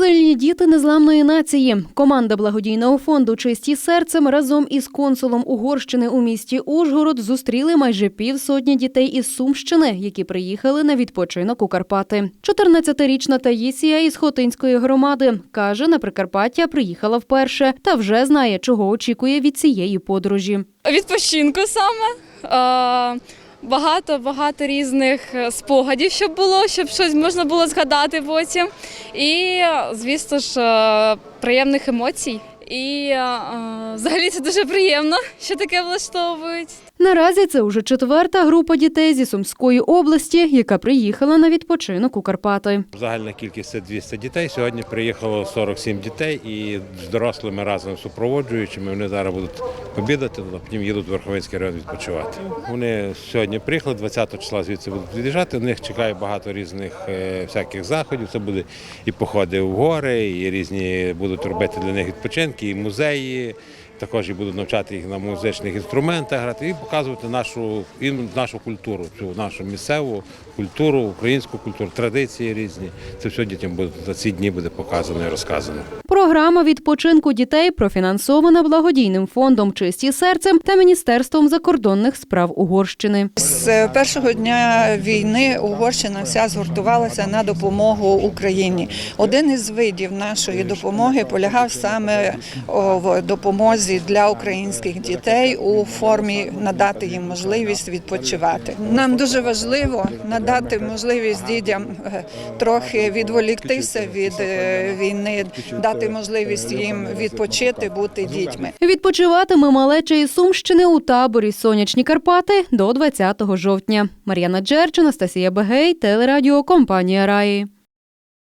Сильні діти незламної нації. Команда благодійного фонду Чисті серцем разом із консулом Угорщини у місті Ужгород зустріли майже півсотні дітей із Сумщини, які приїхали на відпочинок у Карпати. 14-річна Таїсія із Хотинської громади каже, на Прикарпаття приїхала вперше та вже знає, чого очікує від цієї подорожі. Відпочинку саме. Багато багато різних е, спогадів, щоб було, щоб щось можна було згадати потім. І, звісно ж, е, приємних емоцій. І е, взагалі це дуже приємно, що таке влаштовують. Наразі це уже четверта група дітей зі Сумської області, яка приїхала на відпочинок у Карпати. Загальна кількість це 200 дітей. Сьогодні приїхало 47 дітей і з дорослими разом супроводжуючими. Вони зараз будуть обідати, а потім їдуть в Верховинський район відпочивати. Вони сьогодні приїхали, 20 числа звідси будуть від'їжджати. У них чекає багато різних е, всяких заходів. Це буде і походи в гори, і різні будуть робити для них відпочинки, і музеї. Також і будуть навчати їх на музичних інструментах грати і показувати нашу і нашу культуру, цю нашу місцеву культуру, українську культуру, традиції різні. Це все дітям буде за ці дні буде показано і розказано. Програма відпочинку дітей профінансована благодійним фондом Чисті серцем та Міністерством закордонних справ Угорщини. З першого дня війни Угорщина вся згуртувалася на допомогу Україні. Один із видів нашої допомоги полягав саме в допомозі для українських дітей у формі надати їм можливість відпочивати. Нам дуже важливо надати можливість дітям е, трохи відволіктися від е, війни, дати можливість їм відпочити, бути дітьми. Відпочиватиме малеча із Сумщини у таборі Сонячні Карпати до 20 жовтня. Мар'яна Джерч, Анастасія Бегей, телерадіо компанія Раї.